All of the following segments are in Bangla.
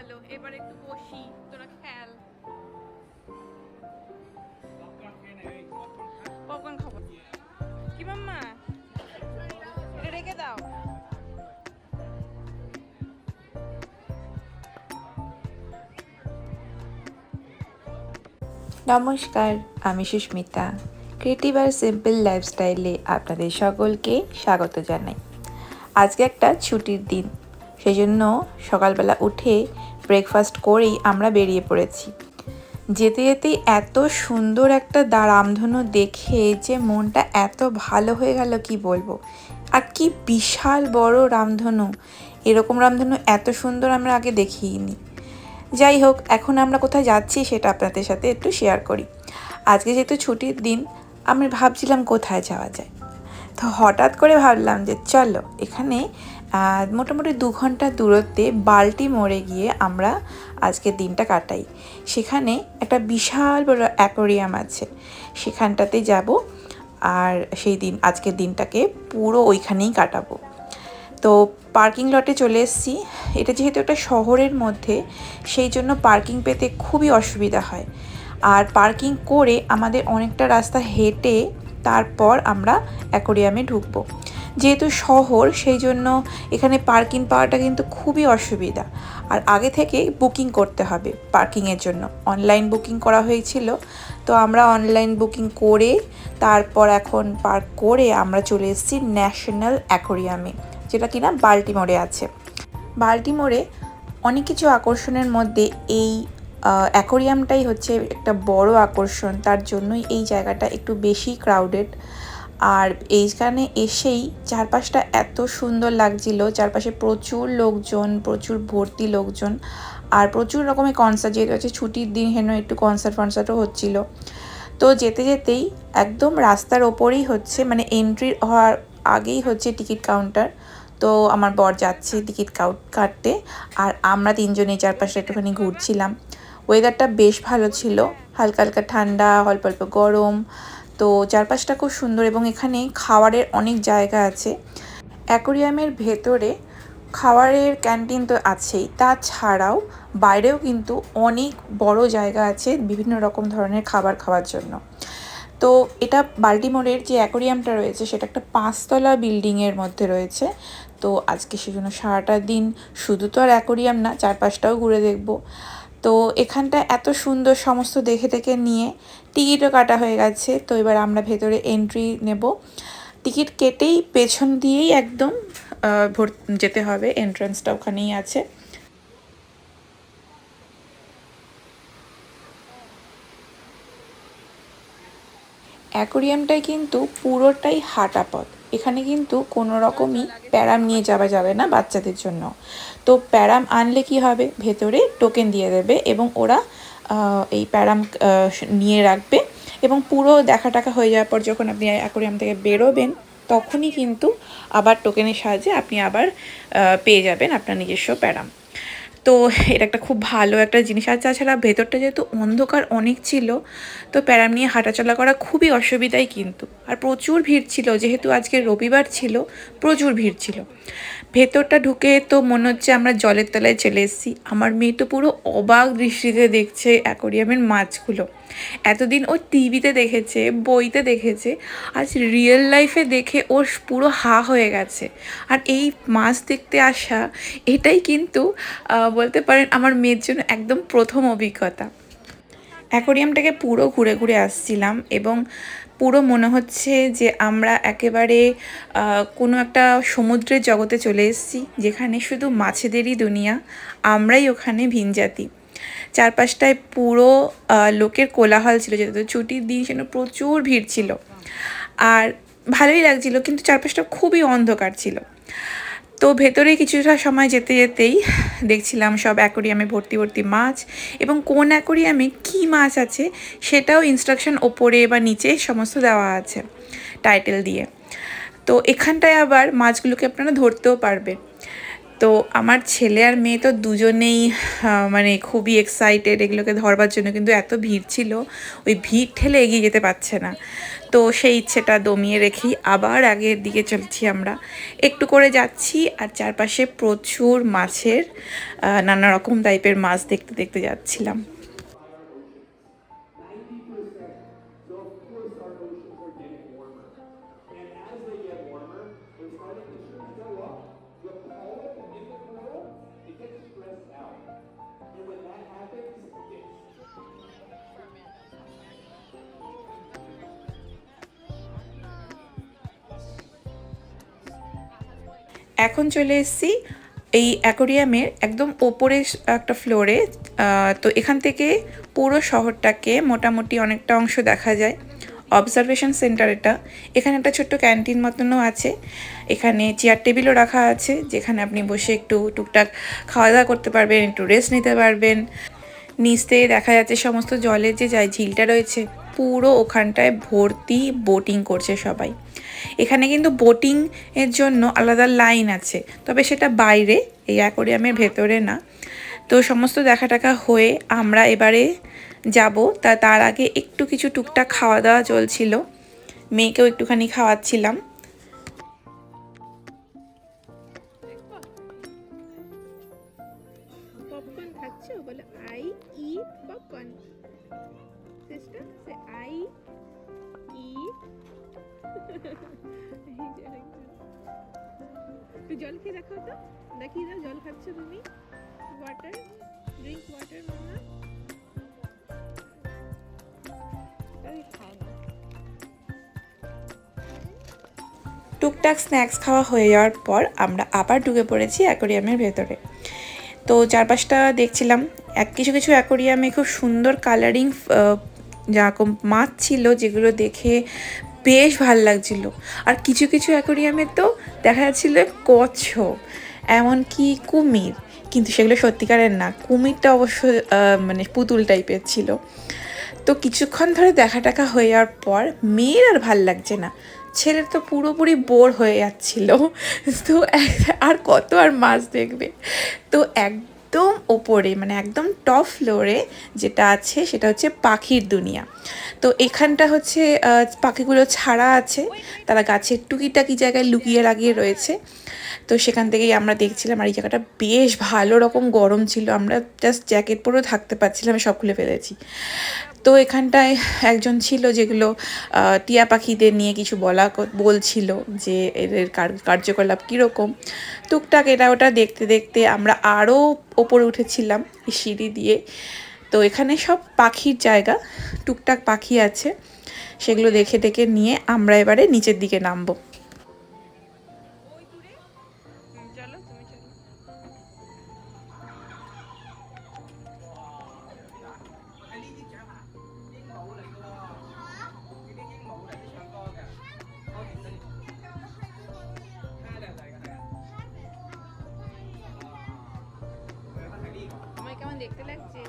ভালো, এবার একটু বসি, তোরা খেল পপকর্ন খাব। কি মাম্মা? এটা রেখে দাও। নমস্কার, আমি সুস্মিতা। ক্রিয়েটিভ আর সিম্পল লাইফস্টাইলে আপনাদের সকলকে স্বাগত জানাই। আজকে একটা ছুটির দিন সেই জন্য সকালবেলা উঠে ব্রেকফাস্ট করেই আমরা বেরিয়ে পড়েছি। যেতে যেতেই এত সুন্দর একটা রামধনু দেখে যে মনটা এত ভালো হয়ে গেল কি বলব? আর কি বিশাল বড় রামধনু। এরকম রামধনু এত সুন্দর আমরা আগে দেখিনি। যাই হোক, এখন আমরা কোথায় যাচ্ছি সেটা আপনাদের সাথে একটু শেয়ার করি। আজকে যেহেতু ছুটির দিন, আমি ভাবছিলাম কোথায় যাওয়া যায়। তো হঠাৎ করে ভাবলাম যে চলো, এখানে মোটামুটি দু ঘণ্টা দূরত্বে বাল্টি মোড়ে গিয়ে আমরা আজকের দিনটা কাটাই। সেখানে একটা বিশাল বড় অ্যাকোরিয়াম আছে। সেখানটাতে যাব আর সেই দিন, আজকের দিনটাকে পুরো ওইখানেই কাটাবো। তো পার্কিং লটে চলে এসেছি। এটা যেহেতু একটা শহরের মধ্যে, সেই জন্য পার্কিং পেতে খুবই অসুবিধা হয়। আর পার্কিং করে আমাদের অনেকটা রাস্তা হেঁটে তারপর আমরা অ্যাকোরিয়ামে ঢুকবো। যেহেতু শহর, সেই জন্য এখানে পার্কিং পাওয়াটা কিন্তু খুবই অসুবিধা। আর আগে থেকে বুকিং করতে হবে পার্কিংয়ের জন্য। অনলাইন বুকিং করা হয়েছিল। তো আমরা অনলাইন বুকিং করে, তারপর এখন পার্ক করে আমরা চলে এসেছি ন্যাশনাল অ্যাকোরিয়ামে যেটা কিনা বাল্টিমোরে আছে। বাল্টিমোরে অনেক কিছু আকর্ষণের মধ্যে এই অ্যাকোরিয়ামটাই হচ্ছে একটা বড় আকর্ষণ। তার জন্যই এই জায়গাটা একটু বেশি ক্রাউডেড আর এইখানে এসেই চারপাশটা এত সুন্দর লাগছিল। চারপাশে প্রচুর লোকজন, প্রচুর ভর্তি লোকজন আর প্রচুর রকমের কনসার্ট যেহেতু হচ্ছে ছুটির দিন হেন একটু কনসার্ট ফনসার্টও হচ্ছিল। তো যেতে যেতেই একদম রাস্তার ওপরেই হচ্ছে মানে এন্ট্রি হওয়ার আগেই হচ্ছে টিকিট কাউন্টার তো আমার বর যাচ্ছে টিকিট কাউট কাটতে আর আমরা তিনজনে চারপাশে একটুখানি ঘুরছিলাম। ওয়েদারটা বেশ ভালো ছিল, হালকা হালকা ঠান্ডা, অল্প অল্প গরম। তো চারপাশটা খুব সুন্দর এবং এখানে খাওয়ারের অনেক জায়গা আছে। অ্যাকোরিয়ামের ভেতরে খাওয়ারের ক্যান্টিন তো আছেই। তাছাড়াও বাইরেও কিন্তু অনেক বড় জায়গা আছে বিভিন্ন রকম ধরনের খাবার খাওয়ার জন্য। তো এটা বাল্টিমোরের যে অ্যাকোরিয়ামটা রয়েছে সেটা একটা পাঁচতলা বিল্ডিংয়ের মধ্যে রয়েছে। তো আজকে সেজন্য সারাটা দিন শুধু তো আর অ্যাকোরিয়াম না, চারপাশটাও ঘুরে দেখব। তো এখানটা এত সুন্দর সমস্ত দেখে দেখে নিয়ে টিকিটও কাটা হয়ে গেছে। তো এবার আমরা ভেতরে এন্ট্রি নেব। টিকিট কেটেই পেছন দিয়েই একদম ভর যেতে হবে। এন্ট্রান্সটা ওখানেই আছে। অ্যাকোরিয়ামটাই কিন্তু পুরোটাই হাঁটা পথ। এখানে কিন্তু কোনো রকমই প্যারাম নিয়ে যাওয়া যাবে না বাচ্চাদের জন্য। তো প্যারাম আনলে কি হবে? ভেতরে টোকেন দিয়ে দেবে এবং ওরা এই প্যারাম নিয়ে রাখবে এবং পুরো দেখা টাকা হয়ে যাওয়ার পর যখন আপনি অ্যাকোরিয়াম থেকে বেরোবেন, তখনই কিন্তু আবার টোকেনের সাহায্যে আপনি আবার পেয়ে যাবেন আপনার নিজস্ব প্যারাম। তো এটা একটা খুব ভালো একটা জিনিস। আর তাছাড়া ভেতরটা যেহেতু অন্ধকার অনেক ছিল, তো প্যারাম নিয়ে হাঁটাচলা করা খুবই অসুবিধাই কিন্তু। আর প্রচুর ভিড় ছিল, যেহেতু আজকে রবিবার ছিল, প্রচুর ভিড় ছিল। ভেতরটা ঢুকে তো মনে হচ্ছে আমরা জলের তলায় চলে এসেছি। আমার মেয়ে তো পুরো অবাক দৃষ্টিতে দেখছে অ্যাকোরিয়ামের মাছগুলো। এতদিন ও টিভিতে দেখেছে, বইতে দেখেছে আজ রিয়েল লাইফে দেখে ওর পুরো হা হয়ে গেছে। আর এই মাছ দেখতে আসা, এটাই কিন্তু বলতে পারেন আমার মেয়ের জন্য একদম প্রথম অভিজ্ঞতা। অ্যাকোরিয়ামটাকে পুরো ঘুরে ঘুরে আসছিলাম এবং পুরো মনে হচ্ছে যে আমরা একেবারে কোনো একটা সমুদ্রের জগতে চলে এসেছি, যেখানে শুধু মাছেদেরই দুনিয়া, আমরাই ওখানে ভিনজাতি। চারপাশটায় পুরো লোকের কোলাহল ছিল যেহেতু। ছুটির দিন সেজন্য প্রচুর ভিড় ছিল। আর ভালোই লাগছিল, কিন্তু চারপাশটা খুবই অন্ধকার ছিল। তো ভেতরে কিছুটা সময় যেতে যেতেই দেখছিলাম সব অ্যাকোরিয়ামে ভর্তি ভর্তি মাছ এবং কোন অ্যাকোরিয়ামে কী মাছ আছে সেটাও ইনস্ট্রাকশন ওপরে বা নিচে সমস্ত দেওয়া আছে টাইটেল দিয়ে। তো এখানটায় আবার মাছগুলোকে আপনারা ধরতেও পারবেন। তো আমার ছেলে আর মেয়ে তো দুজনেই মানে খুবই এক্সাইটেড এগুলোকে ধরবার জন্য, কিন্তু এত ভিড় ছিল, ওই ভিড় ঠেলে এগিয়ে যেতে পারছে না। তো সেই ইচ্ছেটা দমিয়ে রেখেই আবার আগের দিকে চলছি আমরা। একটু করে যাচ্ছি আর চারপাশে প্রচুর মাছের নানা রকম টাইপের মাছ দেখতে দেখতে যাচ্ছিলাম। এখন চলে এসেছি এই অ্যাকোরিয়ামের একদম ওপরে একটা ফ্লোরে। তো এখান থেকে পুরো শহরটাকে মোটামুটি অনেকটা অংশ দেখা যায়। অবজারভেশন সেন্টার এটা। এখানে একটা ছোট্ট ক্যান্টিন মতনও আছে। এখানে চেয়ার টেবিলও রাখা আছে, যেখানে আপনি বসে একটু টুকটাক খাওয়া দাওয়া করতে পারবেন, একটু রেস্ট নিতে পারবেন। নিচ থেকে দেখা যাচ্ছে সমস্ত জলের যে যায় ঝিলটা রয়েছে, পুরো ওখানটায় ভর্তি বোটিং করছে সবাই। এখানে কিন্তু বোটিং এর জন্য আলাদা লাইন আছে। তবে সেটা বাইরে, এই অ্যাকোরিয়ামের ভেতরে না। তো সমস্ত দেখা টাকা হয়ে আমরা এবারে যাব। তা, তার আগে একটু কিছু টুকটাক খাওয়া দাওয়া চলছিল। মেয়েকেও একটুখানি খাওয়াচ্ছিলাম। একটু জল খেয়ে দেখো তো। দেখিয়ে দাও জল খাচ্ছ তুমি? ওয়াটার ড্রিঙ্ক ওয়াটার মামা টুকটাক স্ন্যাক্স খাওয়া হয়ে যাওয়ার পর আমরা আবার ঢুকে পড়েছি অ্যাকোরিয়ামের ভেতরে। তো চারপাশটা দেখছিলাম এক কিছু কিছু অ্যাকোরিয়ামে খুব সুন্দর কালারিং যেরকম মাছ ছিল যেগুলো দেখে বেশ ভালো লাগছিল। আর কিছু কিছু অ্যাকোরিয়ামে তো দেখা যাচ্ছিল কচ্ছপ, এমনকি কুমির, কিন্তু সেগুলো সত্যিকারের না। কুমিরটা অবশ্য মানে পুতুল টাইপের ছিল। তো কিছুক্ষণ ধরে দেখা টাকা হয়ে যাওয়ার পর মেয়ের আর ভালো লাগছে না। ছেলের তো পুরোপুরি বোর হয়ে যাচ্ছিল। তো আর কত আর মাছ দেখবে? তো একদম ওপরে মানে একদম টপ ফ্লোরে যেটা আছে সেটা হচ্ছে পাখির দুনিয়া। তো এখানটা হচ্ছে পাখিগুলো ছাড়া আছে, তারা গাছের টুকিটাকি জায়গায় লুকিয়ে লাগিয়ে রয়েছে। তো সেখান থেকেই আমরা দেখছিলাম, আর এই জায়গাটা বেশ ভালো রকম গরম ছিল, আমরা জাস্ট জ্যাকেট পরেও থাকতে পারছিলাম, সব খুলে ফেলেছি। তো এখানটায় একজন ছিল যেগুলো টিয়া পাখিদের নিয়ে কিছু বলা বলছিল যে এদের কার- কার্যকলাপ কীরকম। টুকটাক এটা ওটা দেখতে দেখতে আমরা আরও ওপরে উঠেছিলাম সিঁড়ি দিয়ে। তো এখানে সব পাখির জায়গা, টুকটাক পাখি আছে। সেগুলো দেখে দেখে নিয়ে আমরা এবারে নিচের দিকে নামবো। দেখতে লাগছে।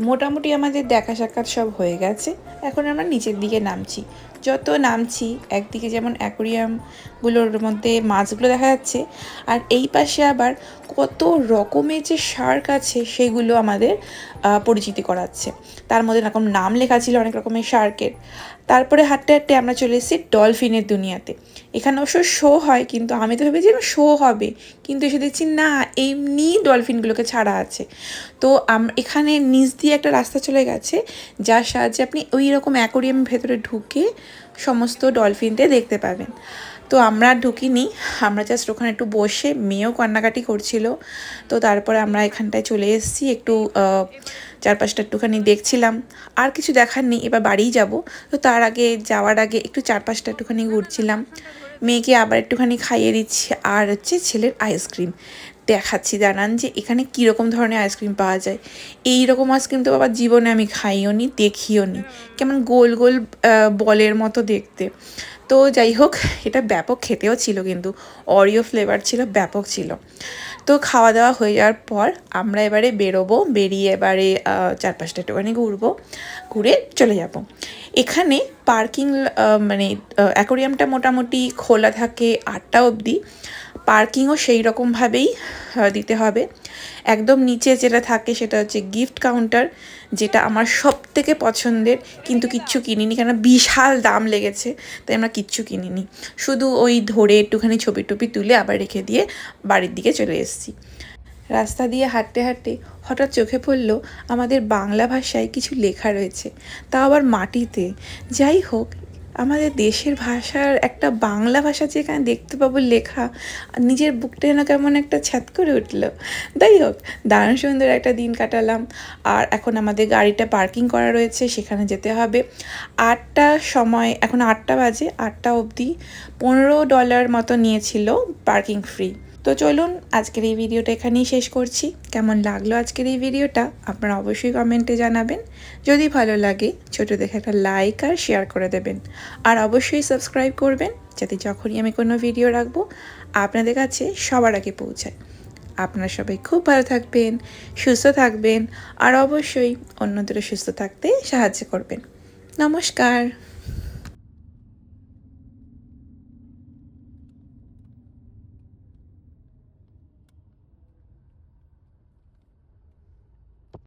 মোটামুটি আমাদের দেখা সাক্ষাৎ সব হয়ে গেছে। এখন আমরা নিচের দিকে নামছি। যত নামছি, একদিকে যেমন অ্যাকোরিয়ামগুলোর মধ্যে মাছগুলো দেখা যাচ্ছে, আর এই পাশে আবার কত রকমের যে শার্ক আছে সেগুলো আমাদের পরিচিতি করাচ্ছে। তার মধ্যে এরকম নাম লেখা ছিল অনেক রকমের শার্কের। তারপরে হাঁটতে হাঁটতে আমরা চলে এসেছি ডলফিনের দুনিয়াতে। এখানে অবশ্য শো হয়, কিন্তু আমি তো ভেবেছিলাম শো হবে। কিন্তু এসে দেখছি, না, এমনি ডলফিনগুলোকে ছাড়া আছে। তো এখানে নিচ দিয়ে একটা রাস্তা চলে গেছে, যার সাহায্যে আপনি ওই রকম অ্যাকোরিয়ামের ভেতরে ঢুকে সমস্ত ডলফিনদের দেখতে পাবেন। তো আমরা ঢুকিনি, আমরা জাস্ট ওখানে একটু বসে মেয়েও কান্নাকাটি করছিল। তো তারপরে আমরা এখানটায় চলে এসেছি, একটু চারপাশটা একটুখানি দেখছিলাম। আর কিছু দেখার নেই, এবার বাড়িই যাব। তো তার আগে যাওয়ার আগে একটু চারপাশটা একটুখানি ঘুরছিলাম। মেয়েকে আবার একটুখানি খাইয়ে দিচ্ছি, আর হচ্ছে ছেলের আইসক্রিম দেখাচ্ছি, জানান যে এখানে কীরকম ধরনের আইসক্রিম পাওয়া যায়। এই রকম আইসক্রিম তো বাবা জীবনে আমি খাইও নি, দেখিও নি। কেমন গোল গোল বলের মতো দেখতে। তো যাই হোক, এটা ব্যাপক খেতেও ছিল কিন্তু অরিও ফ্লেভার ছিল, ব্যাপক ছিল। তো খাওয়া দাওয়া হয়ে যাওয়ার পর আমরা এবারে বেরোবো, বেরিয়ে এবারে চার পাঁচটা একটুখানি ঘুরবো, ঘুরে চলে যাব। এখানে পার্কিং মানে অ্যাকোরিয়ামটা মোটামুটি খোলা থাকে আটটা অবধি। পার্কিংও সেই রকমভাবেই দিতে হবে। একদম নিচে যেটা থাকে সেটা হচ্ছে গিফট কাউন্টার যেটা আমার সব থেকে পছন্দের, কিন্তু কিচ্ছু কিনিনি কেন বিশাল দাম লেগেছে, তাই আমরা কিচ্ছু কিনিনি। শুধু ওই ধরে একটুখানি ছবি টবি তুলে আবার রেখে দিয়ে বাড়ির দিকে চলে এসেছি। রাস্তা দিয়ে হাঁটতে হাঁটতে হঠাৎ চোখে পড়ল আমাদের বাংলা ভাষায় কিছু লেখা রয়েছে, তাও আবার মাটিতে। যাই হোক আমাদের দেশের ভাষার একটা বাংলা ভাষা যেখানে দেখতে পাবো লেখা, নিজের বুকটা যেন কেমন একটা ছ্যাত করে উঠল। যাই হোক দারুণ সুন্দর একটা দিন কাটালাম। আর এখন আমাদের গাড়িটা পার্কিং করা রয়েছে, সেখানে যেতে হবে। আটটা সময়, এখন আটটা বাজে, আটটা অবধি পনেরো ডলার মতো নিয়েছিল পার্কিং ফ্রি। তো চলুন আজকের এই ভিডিওটা এখানেই শেষ করছি। কেমন লাগল আজকের এই ভিডিওটা আপনারা অবশ্যই কমেন্টে জানাবেন। যদি ভালো লাগে, ছোটো দেখে একটা লাইক আর শেয়ার করে দেবেন। আর অবশ্যই সাবস্ক্রাইব করবেন, যাতে যখনই আমি কোনো ভিডিও রাখব, আপনাদের কাছে সবার আগে পৌঁছায়। আপনারা সবাই খুব ভালো থাকবেন, সুস্থ থাকবেন, আর অবশ্যই অন্যদেরও সুস্থ থাকতে সাহায্য করবেন। নমস্কার।